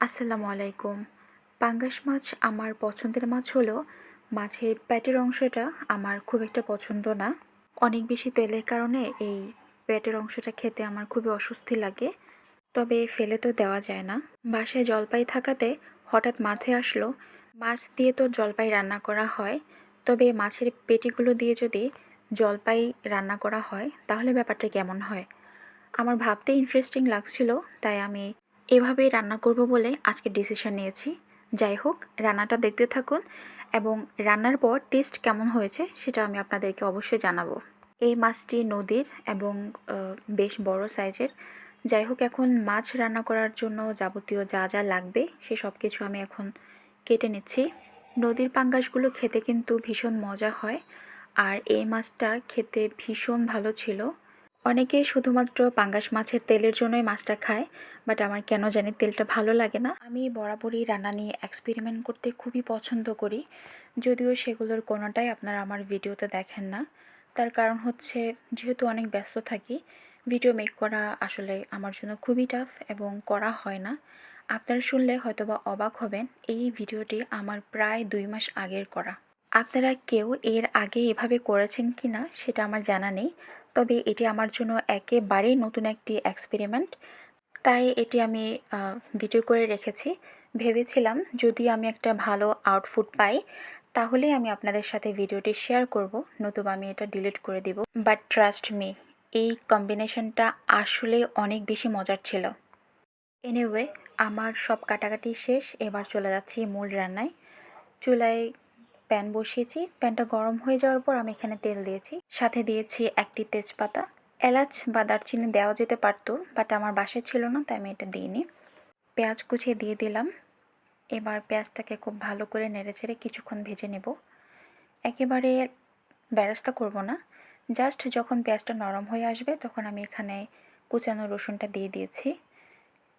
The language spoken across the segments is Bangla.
আসসালামু আলাইকুম। পাঙ্গাস মাছ আমার পছন্দের মাছ হলো, মাছের পেটের অংশটা আমার খুব একটা পছন্দ না। অনেক বেশি তেলের কারণে এই পেটের অংশটা খেতে আমার খুবই অস্বস্তি লাগে, তবে ফেলে তো দেওয়া যায় না। বাসায় জলপাই থাকাতে হঠাৎ মাথায় আসলো, মাছ দিয়ে তো জলপাই রান্না করা হয়, তবে মাছের পেটিগুলো দিয়ে যদি জলপাই রান্না করা হয়, তাহলে ব্যাপারটা কেমন হয়? আমার ভাবতে ইন্টারেস্টিং লাগছিল, তাই আমি এভাবেই রান্না করব বলে আজকে ডিসিশন নিয়েছি। যাই হোক, রান্নাটা দেখতে থাকুন এবং রান্নার পর টেস্ট কেমন হয়েছে সেটা আমি আপনাদেরকে অবশ্যই জানাব। এই মাছটি নদীর এবং বেশ বড় সাইজের যাই হোক, এখন মাছ রান্না করার জন্য যাবতীয় যা যা লাগবে সে সব কিছু আমি এখন কেটে নিচ্ছি। নদীর পাঙ্গাসগুলো খেতে কিন্তু ভীষণ মজা হয় আর এই মাছটা খেতে ভীষণ ভালো ছিল। অনেকে শুধুমাত্র পাঙ্গাস মাছের তেলের জন্যই মাছটা খায় বাট আমার কেন জানি তেলটা ভালো লাগে না। আমি বরাবরই রান্না নিয়ে এক্সপেরিমেন্ট করতে খুবই পছন্দ করি। যদিও সেগুলোর কোনোটাই আপনারা আমার ভিডিওতে দেখেন না। তার কারণ হচ্ছে, যেহেতু অনেক ব্যস্ত থাকি ভিডিও মেক করা আসলে আমার জন্য খুবই টাফ এবং করা হয় না। আপনারা শুনলে হয়তোবা অবাক হবেন, এই ভিডিওটি আমার প্রায় দুই মাস আগের করা। আপনারা কেউ এর আগে এভাবে করেছেন কি না সেটা আমার জানা নেই। তবে এটি আমার জন্য একেবারেই নতুন একটি এক্সপেরিমেন্ট তাই এটি আমি ভিডিও করে রেখেছি। ভেবেছিলাম যদি আমি একটা ভালো আউটফুট পাই তাহলে আমি আপনাদের সাথে ভিডিওটি শেয়ার করব, নতুবা আমি এটা ডিলিট করে দিব। বাট ট্রাস্ট মি এই কম্বিনেশনটা আসলে অনেক বেশি মজার ছিল। এনিওয়ে আমার সব কাটাকাটি শেষ, এবার চলে যাচ্ছি মূল রান্নায়। চুলায় প্যান বসিয়েছি প্যানটা গরম হয়ে যাওয়ার পর আমি এখানে তেল দিয়েছি। সাথে দিয়েছি একটি তেজপাতা। এলাচ বা দারচিনি দেওয়া যেতে পারতো বাট আমার বাসায় ছিল না, তাই আমি এটা দিইনি। পেঁয়াজ কুচিয়ে দিয়ে দিলাম। এবার পেঁয়াজটাকে খুব ভালো করে নেড়ে নেড়েচেড়ে কিছুক্ষণ ভেজে নেব। একেবারে ব্যারাস্তা করব না। জাস্ট যখন পেঁয়াজটা নরম হয়ে আসবে, তখন আমি এখানে কুচানো রসুনটা দিয়ে দিয়েছি।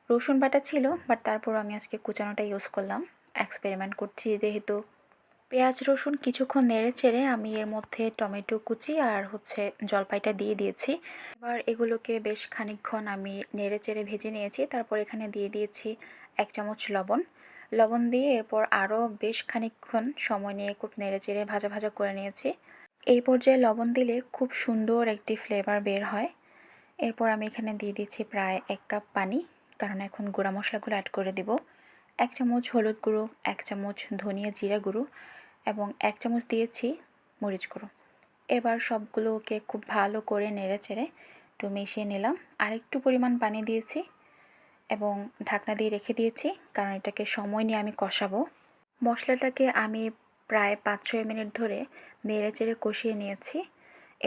রসুন বাটা ছিল বাট তারপর আমি আজকে কুচানোটা ইউজ করলাম। এক্সপেরিমেন্ট করছি যেহেতু পেঁয়াজ রসুন কিছুক্ষণ নেড়ে চেড়ে আমি এর মধ্যে টমেটো কুচি আর হচ্ছে জলপাইটা দিয়ে দিয়েছি। এবার এগুলোকে বেশ খানিকক্ষণ আমি নেড়ে চেড়ে ভেজে নিয়েছি। তারপর এখানে দিয়ে দিয়েছি এক চামচ লবণ। লবণ দিয়ে এরপর আরও বেশ খানিকক্ষণ সময় নিয়ে খুব নেড়ে চেড়ে ভাজা ভাজা করে নিয়েছি। এই পর্যায়ে লবণ দিলে খুব সুন্দর একটি ফ্লেভার বের হয়। এরপর আমি এখানে দিয়ে দিচ্ছি প্রায় এক কাপ পানি, কারণ এখন গুঁড়া মশলাগুলো অ্যাড করে দিব। এক চামচ হলুদ গুঁড়ো, এক চামচ ধনিয়া জিরা গুঁড়ো এবং এক চামচ দিয়েছি মরিচ গুঁড়ো। এবার সবগুলোকে খুব ভালো করে নেড়ে চেড়ে একটু মিশিয়ে নিলাম। আর একটু পরিমাণ পানি দিয়েছি এবং ঢাকনা দিয়ে রেখে দিয়েছি, কারণ এটাকে সময় নিয়ে আমি কষাবো। মশলাটাকে আমি প্রায় পাঁচ ছয় মিনিট ধরে নেড়ে চেড়ে কষিয়ে নিয়েছি।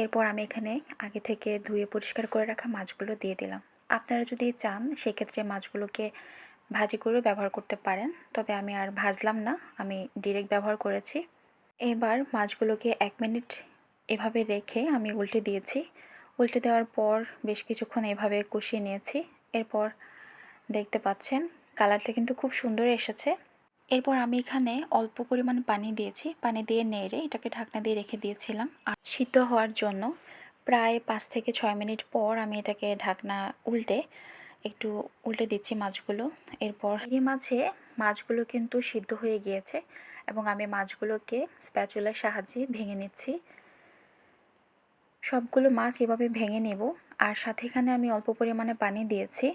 এরপর আমি এখানে আগে থেকে ধুয়ে পরিষ্কার করে রাখা মাছগুলো দিয়ে দিলাম। আপনারা যদি চান, সেক্ষেত্রে মাছগুলোকে ভাজি করে ব্যবহার করতে পারেন, তবে আমি আর ভাজলাম না, আমি ডিরেক্ট ব্যবহার করেছি। এবার মাছগুলোকে এক মিনিট এভাবে রেখে আমি উল্টে দিয়েছি। উল্টে দেওয়ার পর বেশ কিছুক্ষণ এভাবে কষিয়ে নিয়েছি। এরপর দেখতে পাচ্ছেন কালারটা কিন্তু খুব সুন্দর এসেছে। এরপর আমি এখানে অল্প পরিমাণ পানি দিয়েছি, পানি দিয়ে নেড়ে এটাকে ঢাকনা দিয়ে রেখে দিয়েছিলাম। আর সিদ্ধ হওয়ার জন্য প্রায় পাঁচ থেকে ছয় মিনিট পর আমি এটাকে ঢাকনা উল্টে একটু উল্টে দিচ্ছি মাছগুলো। এরপর এই মাছে মাছগুলো কিন্তু সিদ্ধ হয়ে গিয়েছে এবং আমি মাছগুলোকে স্প্যাচুলার সাহায্যে ভেঙে নিচ্ছি। সবগুলো মাছ এভাবে ভেঙে নেব আর সাথে এখানে আমি অল্প পরিমাণে পানি দিয়েছি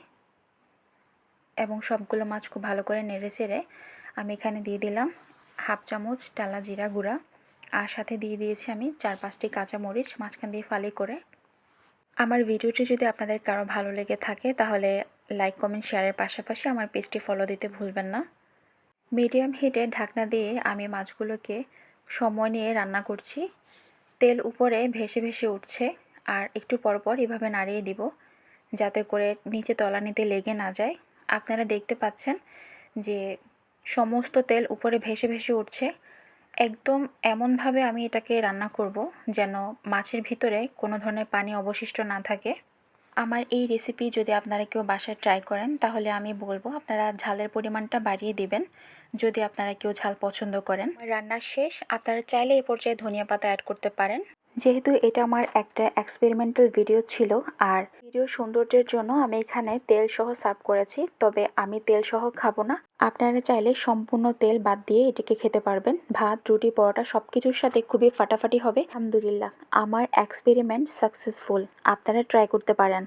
এবং সবগুলো মাছ খুব ভালো করে নেড়ে চেড়ে আমি এখানে দিয়ে দিলাম হাফ চামচ টালা জিরা গুঁড়া। আর সাথে দিয়ে দিয়েছি আমি চার পাঁচটি কাঁচামরিচ মাঝখান দিয়ে ফালি করে আমার ভিডিওটি যদি আপনাদের কারও ভালো লেগে থাকে, তাহলে লাইক, কমেন্ট, শেয়ারের পাশাপাশি আমার পেজটি ফলো দিতে ভুলবেন না। মিডিয়াম হিটে ঢাকনা দিয়ে আমি মাছগুলোকে সময় নিয়ে রান্না করছি। তেল উপরে ভেসে ভেসে উঠছে, আর একটু পরপর এভাবে নাড়িয়ে দিব, যাতে করে নিচে তলানিতে লেগে না যায়। আপনারা দেখতে পাচ্ছেন যে সমস্ত তেল উপরে ভেসে ভেসে উঠছে একদম এমনভাবে আমি এটাকে রান্না করব যেন মাছের ভিতরে কোনো ধরনের পানি অবশিষ্ট না থাকে। আমার এই রেসিপি যদি আপনারা কেউ বাসায় ট্রাই করেন, তাহলে আমি বলব আপনারা ঝালের পরিমাণটা বাড়িয়ে দিবেন। যদি আপনারা কেউ ঝাল পছন্দ করেন। রান্না শেষ, আপনারা চাইলে এ পর্যায়ে ধনিয়া পাতা অ্যাড করতে পারেন। যেহেতু এটা আমার একটা এক্সপেরিমেন্টাল ভিডিও ছিল আর ভিডিও সৌন্দর্যের জন্য আমি এখানে তেল সহ সার্ভ করেছি, তবে আমি তেল সহ খাব না। আপনারা চাইলে সম্পূর্ণ তেল বাদ দিয়ে এটিকে খেতে পারবেন। ভাত, রুটি, পরোটা সব কিছুর সাথে খুবই ফাটাফাটি হবে। আলহামদুলিল্লাহ, আমার এক্সপেরিমেন্ট সাকসেসফুল আপনারা ট্রাই করতে পারেন।